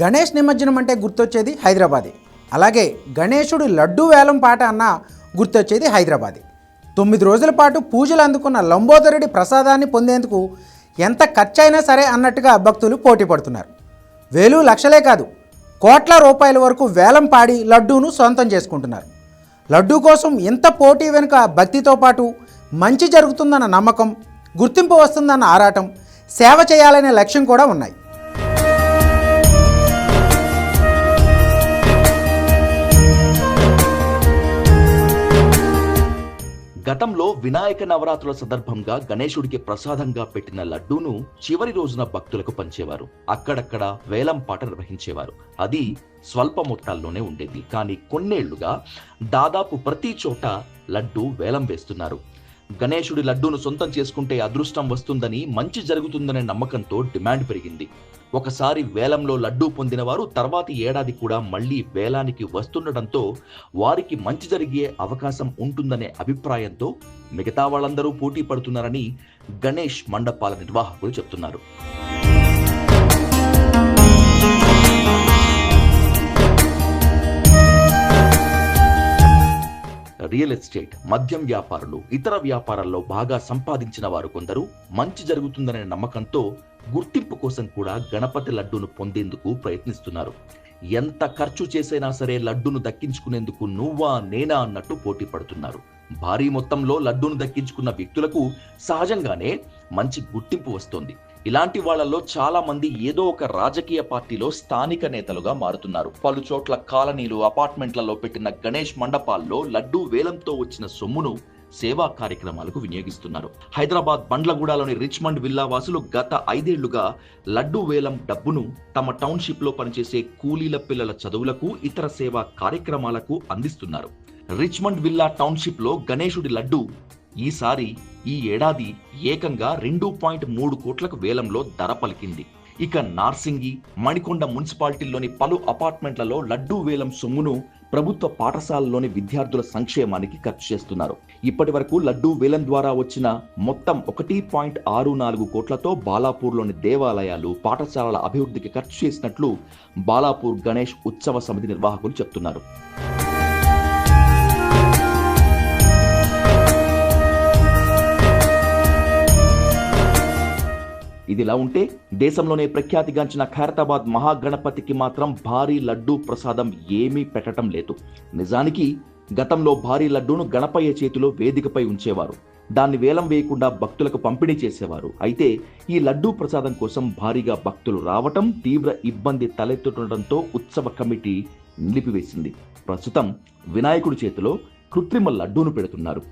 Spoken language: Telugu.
గణేష్ నిమజ్జనం అంటే గుర్తొచ్చేది హైదరాబాదే. అలాగే గణేశుడు లడ్డూ వేలం పాట అన్న గుర్తొచ్చేది హైదరాబాదే. తొమ్మిది రోజుల పాటు పూజలు అందుకున్న లంబోదరుడి ప్రసాదాన్ని పొందేందుకు ఎంత ఖర్చైనా సరే అన్నట్టుగా భక్తులు పోటీ పడుతున్నారు. వేలు లక్షలే కాదు కోట్ల రూపాయల వరకు వేలం పాడి లడ్డూను సొంతం చేసుకుంటున్నారు. లడ్డూ కోసం ఇంత పోటీ వెనుక భక్తితో పాటు మంచి జరుగుతుందన్న నమ్మకం గుర్తింపు వస్తుందన్న ఆరాటం సేవ చేయాలనే లక్ష్యం కూడా ఉన్నాయి. గతంలో వినాయక నవరాత్రుల సందర్భంగా గణేశుడికి ప్రసాదంగా పెట్టిన లడ్డూను చివరి రోజున భక్తులకు పంచేవారు. అక్కడక్కడ వేలం పాట నిర్వహించేవారు. అది స్వల్ప మొత్తాల్లోనే ఉండేది. కానీ కొన్నేళ్ళుగా దాదాపు ప్రతి చోట లడ్డూ వేలం వేస్తున్నారు. గణేశుడి లడ్డూను సొంతం చేసుకుంటే అదృష్టం వస్తుందని మంచి జరుగుతుందనే నమ్మకంతో డిమాండ్ పెరిగింది. ఒకసారి వేలంలో లడ్డూ పొందిన వారు తర్వాతి ఏడాది కూడా మళ్ళీ వేలానికి వస్తుండటంతో వారికి మంచి జరిగే అవకాశం ఉంటుందనే అభిప్రాయంతో మిగతా వాళ్ళందరూ పోటీ పడుతున్నారని గణేష్ మండపాల నిర్వాహకులు చెప్తున్నారు. రియల్ ఎస్టేట్ మద్యం వ్యాపారులు ఇతర వ్యాపారాల్లో బాగా సంపాదించిన వారు కొందరు మంచి జరుగుతుందనే నమ్మకంతో గుర్తింపు కోసం కూడా గణపతి లడ్డూను పొందేందుకు ప్రయత్నిస్తున్నారు. ఎంత ఖర్చు చేసైనా సరే లడ్డూను దక్కించుకునేందుకు నువ్వా నేనా అన్నట్టు పోటీ పడుతున్నారు. భారీ మొత్తంలో లడ్డూను దక్కించుకున్న వ్యక్తులకు సహజంగానే మంచి గుర్తింపు వస్తోంది. ఇలాంటి వాళ్ళలో చాలా మంది ఏదో ఒక రాజకీయ పార్టీలో స్థానిక నేతలుగా మారుతున్నారు. పలు చోట్ల కాలనీలు అపార్ట్మెంట్లలో పెట్టిన గణేష్ మండపాల్లో లడ్డూ వేలంతో వచ్చిన సొమ్మును సేవా కార్యక్రమాలకు వినియోగిస్తున్నారు. హైదరాబాద్ బండ్లగూడలోని రిచ్మండ్ విల్లా వాసులు గత ఐదేళ్ళుగా లడ్డూ వేలం డబ్బును తమ టౌన్షిప్లో పనిచేసే కూలీల పిల్లల చదువులకు ఇతర సేవా కార్యక్రమాలకు అందిస్తున్నారు. రిచ్మండ్ విల్లా టౌన్షిప్లో గణేశుడి లడ్డు ఈసారి ఈ ఏడాది ఏకంగా రెండు పాయింట్ మూడు కోట్లకు వేలంలో ధర పలికింది. ఇక నార్సింగి మణికొండ మున్సిపాలిటీల్లోని పలు అపార్ట్మెంట్లలో లడ్డూ వేలం సొమ్మును ప్రభుత్వ పాఠశాలలోని విద్యార్థుల సంక్షేమానికి ఖర్చు చేస్తున్నారు. ఇప్పటి వరకు లడ్డూ వేలం ద్వారా వచ్చిన మొత్తం ఒకటి పాయింట్ ఆరు నాలుగు కోట్లతో బాలాపూర్లోని దేవాలయాలు పాఠశాలల అభివృద్ధికి ఖర్చు చేసినట్లు బాలాపూర్ గణేష్ ఉత్సవ సమితి నిర్వాహకులు చెప్తున్నారు. ఇదిలా ఉంటే దేశంలోనే ప్రఖ్యాతిగాంచిన ఖైరతాబాద్ మహాగణపతికి మాత్రం భారీ లడ్డూ ప్రసాదం ఏమీ పెట్టడం లేదు. నిజానికి గతంలో భారీ లడ్డూను గణపయ్య చేతిలో వేదికపై ఉంచేవారు. దాన్ని వేలం వేయకుండా భక్తులకు పంపిణీ చేసేవారు. అయితే ఈ లడ్డూ ప్రసాదం కోసం భారీగా భక్తులు రావటం తీవ్ర ఇబ్బంది తలెత్తుండటంతో ఉత్సవ కమిటీ నిలిపివేసింది. ప్రస్తుతం వినాయకుడి చేతిలో కృత్రిమ లడ్డూను పెడుతున్నారు.